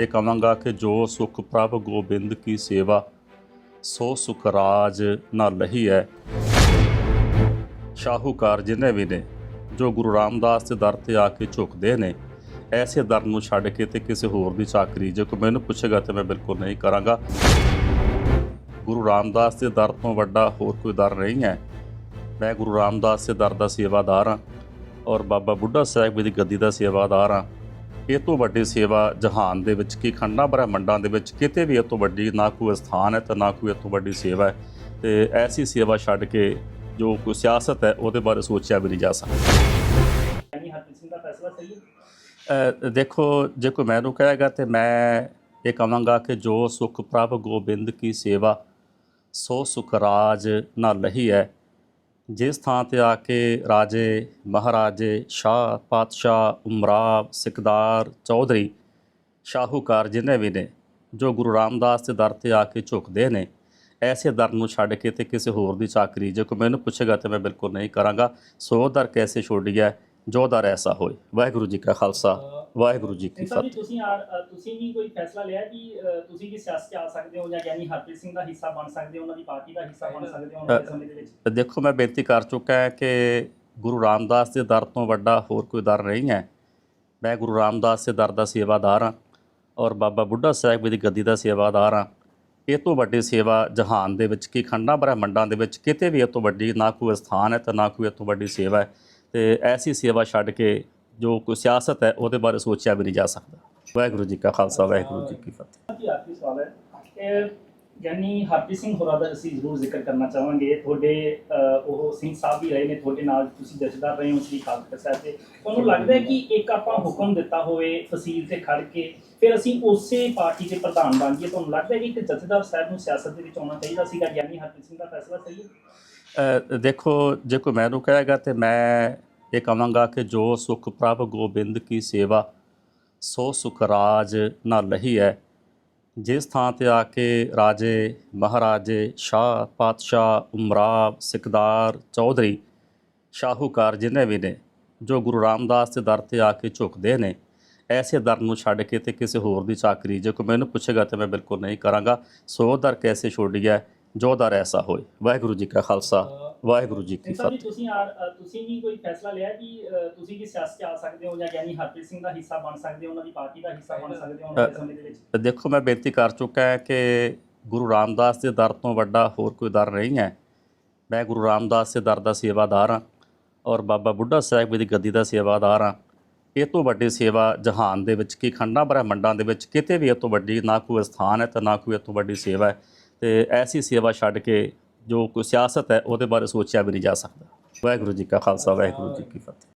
ਇਹ ਕਹਾਂਗਾ ਕਿ ਜੋ ਸੁਖ ਪ੍ਰਭ ਗੋਬਿੰਦ ਕੀ ਸੇਵਾ, ਸੋ ਸੁਖ ਰਾਜ ਨਾ ਲਹੀ ਹੈ ਸ਼ਾਹੂਕਾਰ ਜਿਨੇ ਵੀ ਨੇ, ਜੋ ਗੁਰੂ ਰਾਮਦਾਸ ਦੇ ਦਰ ਤੇ ਆ ਕੇ ਝੁਕਦੇ ਨੇ, ਐਸੇ ਦਰ ਨੂੰ ਛੱਡ ਕੇ ਤੇ ਕਿਸੇ ਹੋਰ ਦੀ ਚਾਕਰੀ, ਜੇ ਕੋਈ ਮੈਨੂੰ ਪੁੱਛੇਗਾ ਤੇ ਮੈਂ ਬਿਲਕੁਲ ਨਹੀਂ ਕਰਾਂਗਾ। ਗੁਰੂ ਰਾਮਦਾਸ ਦੇ ਦਰ ਤੋਂ ਵੱਡਾ ਹੋਰ ਕੋਈ ਦਰ ਨਹੀਂ ਹੈ ਮੈਂ ਗੁਰੂ ਰਾਮਦਾਸ ਦੇ ਦਰ ਦਾ ਸੇਵਾਦਾਰ ਹਾਂ ਔਰ ਬਾਬਾ ਬੁੱਢਾ ਸਾਹਿਬ ਦੀ ਗੱਦੀ ਦਾ ਸੇਵਾਦਾਰ ਹਾਂ ਇਹ ਤੋਂ ਵੱਡੀ ਸੇਵਾ ਜਹਾਨ ਦੇ ਵਿੱਚ ਕੀ ਖੰਡਾਂ ਬ੍ਰਹਿਮੰਡਾਂ ਦੇ ਵਿੱਚ ਕਿਤੇ ਵੀ ਇਹ ਤੋਂ ਵੱਡੀ ਨਾ ਕੋਈ ਸਥਾਨ ਹੈ ਤੇ ਨਾ ਕੋਈ ਇਹ ਤੋਂ ਵੱਡੀ ਸੇਵਾ ਹੈ ਤੇ ਐਸੀ ਸੇਵਾ ਛੱਡ ਕੇ ਜੋ ਕੋਈ ਸਿਆਸਤ ਹੈ ਉਹਦੇ ਬਾਰੇ ਸੋਚਿਆ ਵੀ ਨਹੀਂ ਜਾ ਸਕਦਾ। ਯਾਨੀ ਹਰਪ੍ਰੀਤ ਸਿੰਘ ਦਾ ਫੈਸਲਾ ਸਹੀ ਹੈ? ਅ, ਦੇਖੋ ਜੇ ਕੋਈ ਮੈਨੂੰ ਕਹੇਗਾ ਤੇ ਮੈਂ ਇਹ ਕਹਾਂਗਾ ਕਿ ਜੋ ਸੁਖ ਪ੍ਰਭ ਗੋਬਿੰਦ ਕੀ ਸੇਵਾ ਸੋ ਸੁਖ ਰਾਜ ਨਾ ਲਹੀ ਹੈ। ਜਿਸ ਥਾਂ ਤੇ ਆ ਕੇ ਰਾਜੇ ਮਹਾਰਾਜੇ ਸ਼ਾਹ ਪਾਤਸ਼ਾਹ ਉਮਰਾਵ ਸਿਕਦਾਰ ਚੌਧਰੀ ਸ਼ਾਹੂਕਾਰ ਜਿਨੇ ਵੀ ਨੇ, ਜੋ ਗੁਰੂ ਰਾਮਦਾਸ ਦੇ ਦਰ ਤੇ ਆ ਕੇ ਝੁਕਦੇ ਨੇ, ਐਸੇ ਦਰ ਨੂੰ ਛੱਡ ਕੇ ਤੇ ਕਿਸੇ ਹੋਰ ਦੀ ਚਾਕਰੀ, ਜੇ ਕੋਈ ਮੈਨੂੰ ਪੁੱਛੇਗਾ ਤੇ ਮੈਂ ਬਿਲਕੁਲ ਨਹੀਂ ਕਰਾਂਗਾ। ਸੋ ਦਰ ਕੈਸੇ ਛੋੜੀਐ ਜੋ ਦਰ ਐਸਾ ਹੋਏ। ਵਾਹਿਗੁਰੂ ਜੀ ਕਾ ਖਾਲਸਾ। ਵਾਹਿਗੁਰੂ ਜੀ ਕੀ ਫਤਿਹ। ਤੁਸੀਂ ਤੁਸੀਂ ਵੀ ਕੋਈ ਫੈਸਲਾ ਲਿਆ ਕਿ ਤੁਸੀਂ ਵੀ ਸਿਆਸਤ 'ਚ ਆ ਸਕਦੇ ਹੋ ਜਾਂ ਯਾਨੀ ਹਰਪ੍ਰੀਤ ਸਿੰਘ ਦਾ ਹਿੱਸਾ ਬਣ ਸਕਦੇ ਹੋ ਉਹਨਾਂ ਦੀ ਪਾਰਟੀ ਦਾ ਹਿੱਸਾ ਬਣ ਸਕਦੇ ਹੋ ਉਹਨਾਂ ਦੇ ਸਮੇਂ ਦੇ ਵਿੱਚ? ਦੇਖੋ ਮੈਂ ਬੇਨਤੀ ਕਰ ਚੁੱਕਾ ਹਾਂ ਕਿ ਗੁਰੂ ਰਾਮਦਾਸ ਦੇ ਦਰ ਤੋਂ ਵੱਡਾ ਹੋਰ ਕੋਈ ਦਰ ਨਹੀਂ ਹੈ। ਮੈਂ ਗੁਰੂ ਰਾਮਦਾਸ ਦੇ ਦਰ ਦਾ ਸੇਵਾਦਾਰ ਹਾਂ ਔਰ ਬਾਬਾ ਬੁੱਢਾ ਸਾਹਿਬ ਦੀ ਗੱਦੀ ਦਾ ਸੇਵਾਦਾਰ ਹਾਂ। ਇਹ ਤੋਂ ਵੱਡੀ ਸੇਵਾ ਜਹਾਨ ਦੇ ਵਿੱਚ ਕੀ ਖੰਡਾਂ ਬ੍ਰਹਿਮੰਡਾਂ ਦੇ ਵਿੱਚ ਕਿਤੇ ਵੀ ਇਹ ਤੋਂ ਵੱਡੀ ਨਾ ਕੋਈ ਸਥਾਨ ਹੈ ਤੇ ਨਾ ਕੋਈ ਇਹ ਤੋਂ ਵੱਡੀ ਸੇਵਾ ਹੈ। ਤੇ ਐਸੀ ਸੇਵਾ ਛੱਡ ਕੇ ਜੋ ਕੋਈ ਸਿਆਸਤ ਹੈ ਉਹਦੇ ਬਾਰੇ ਸੋਚਿਆ ਵੀ ਨਹੀਂ ਜਾ ਸਕਦਾ। ਵਾਹਿਗੁਰੂ ਜੀ ਕਾ ਖਾਲਸਾ ਵਾਹਿਗੁਰੂ ਜੀ ਕੀ ਫਤਿਹ। ਜੀ ਆਖਰੀ ਸਵਾਲ ਹੈ। ਇਹ ਯਾਨੀ ਹਰਪ੍ਰੀਤ ਸਿੰਘ ਹੋਰਾਂ ਦਾ ਅਸੀਂ ਜ਼ਰੂਰ ਜ਼ਿਕਰ ਕਰਨਾ ਚਾਹਾਂਗੇ। ਤੁਹਾਡੇ ਉਹ ਸਿੰਘ ਸਾਹਿਬ ਵੀ ਰਹੇ ਨੇ ਤੁਹਾਡੇ ਨਾਲ ਤੁਸੀਂ ਜਥੇਦਾਰ ਰਹੇ ਹੋ ਸ੍ਰੀ ਖਾਲਸਾ ਸਾਹਿਬ ਦੇ। ਤੁਹਾਨੂੰ ਲੱਗਦਾ ਹੈ ਕਿ ਇੱਕ ਆਪਾਂ ਹੁਕਮ ਦਿੱਤਾ ਹੋਵੇ ਫਸੀਲ ਤੇ ਖੜ ਕੇ ਫਿਰ ਅਸੀਂ ਉਸੇ ਪਾਰਟੀ ਦੇ ਪ੍ਰਧਾਨ ਬਣ ਜਾਈਏ। ਤੁਹਾਨੂੰ ਲੱਗਦਾ ਹੈ ਕਿ ਇੱਕ ਜਥੇਦਾਰ ਸਾਹਿਬ ਨੂੰ ਸਿਆਸਤ ਦੇ ਵਿੱਚ ਆਉਣਾ ਚਾਹੀਦਾ ਸੀਗਾ? ਯਾਨੀ ਹਰਪ੍ਰੀਤ ਸਿੰਘ ਦਾ ਫੈਸਲਾ ਸਹੀ ਹੈ? ਦੇਖੋ ਜੇ ਕੋਈ ਮੈਨੂੰ ਕਹੇਗਾ ਤੇ ਮੈਂ ਇਹ ਕਹਾਂਗਾ ਕਿ ਜੋ ਸੁਖ ਪ੍ਰਭ ਗੋਬਿੰਦ ਕੀ ਸੇਵਾ, ਸੋ ਸੁਖ ਰਾਜ ਨਾ ਲਹੀ ਹੈ ਜਿਸ ਥਾਂ ਤੇ ਆ ਕੇ ਰਾਜੇ ਮਹਾਰਾਜੇ ਸ਼ਾਹ ਪਾਤਸ਼ਾਹ ਉਮਰਾਵ ਸਿਕਦਾਰ ਚੌਧਰੀ ਸ਼ਾਹੂਕਾਰ ਜਿਨੇ ਵੀ ਨੇ, ਜੋ ਗੁਰੂ ਰਾਮਦਾਸ ਦੇ ਦਰ ਤੇ ਆ ਕੇ ਝੁਕਦੇ ਨੇ, ਐਸੇ ਦਰ ਨੂੰ ਛੱਡ ਕੇ ਤੇ ਕਿਸੇ ਹੋਰ ਦੀ ਚਾਕਰੀ, ਜੇ ਕੋਈ ਮੈਨੂੰ ਪੁੱਛੇਗਾ ਤੇ ਮੈਂ ਬਿਲਕੁਲ ਨਹੀਂ ਕਰਾਂਗਾ। ਸੋ ਦਰ ਕੈਸੇ ਛੋੜੀਐ ਜੋ ਦਰ ਐਸਾ ਹੋਏ। ਵਾਹਿਗੁਰੂ ਜੀ ਕਾ ਖਾਲਸਾ। ਵਾਹਿਗੁਰੂ ਜੀ ਕੀ ਫਤਿਹ। ਤੁਸੀਂ ਤੁਸੀਂ ਵੀ ਕੋਈ ਫੈਸਲਾ ਲਿਆ ਕਿ ਤੁਸੀਂ ਵੀ ਸਿਆਸਤ 'ਚ ਆ ਸਕਦੇ ਹੋ ਜਾਂ ਯਾਨੀ ਹਰਪ੍ਰੀਤ ਸਿੰਘ ਦਾ ਹਿੱਸਾ ਬਣ ਸਕਦੇ ਹੋ ਉਹਨਾਂ ਦੀ ਪਾਰਟੀ ਦਾ ਹਿੱਸਾ ਬਣ ਸਕਦੇ ਹੋ ਉਹਨਾਂ ਦੇ ਸਮੇਂ ਦੇ ਵਿੱਚ? ਦੇਖੋ ਮੈਂ ਬੇਨਤੀ ਕਰ ਚੁੱਕਾ ਹਾਂ ਕਿ ਗੁਰੂ ਰਾਮਦਾਸ ਦੇ ਦਰ ਤੋਂ ਵੱਡਾ ਹੋਰ ਕੋਈ ਦਰ ਨਹੀਂ ਹੈ। ਮੈਂ ਗੁਰੂ ਰਾਮਦਾਸ ਦੇ ਦਰ ਦਾ ਸੇਵਾਦਾਰ ਹਾਂ ਔਰ ਬਾਬਾ ਬੁੱਢਾ ਸਾਹਿਬ ਦੀ ਗੱਦੀ ਦਾ ਸੇਵਾਦਾਰ ਹਾਂ। ਇਹ ਤੋਂ ਵੱਡੀ ਸੇਵਾ ਜਹਾਨ ਦੇ ਵਿੱਚ ਕੀ ਖੰਡਾਂ ਬ੍ਰਹਿਮੰਡਾਂ ਦੇ ਵਿੱਚ ਕਿਤੇ ਵੀ ਇਹ ਤੋਂ ਵੱਡੀ ਨਾ ਕੋਈ ਸਥਾਨ ਹੈ ਤੇ ਨਾ ਕੋਈ ਇਹ ਤੋਂ ਵੱਡੀ ਸੇਵਾ ਹੈ। ਤੇ ਐਸੀ ਸੇਵਾ ਛੱਡ ਕੇ ਜੋ ਕੋਈ ਸਿਆਸਤ ਹੈ, ਉਹਦੇ ਬਾਰੇ ਸੋਚਿਆ ਵੀ ਨਹੀਂ ਜਾ ਸਕਦਾ। ਵਾਹਿਗੁਰੂ ਜੀ ਕਾ ਖਾਲਸਾ, ਵਾਹਿਗੁਰੂ ਜੀ ਕੀ ਫਤਿਹ।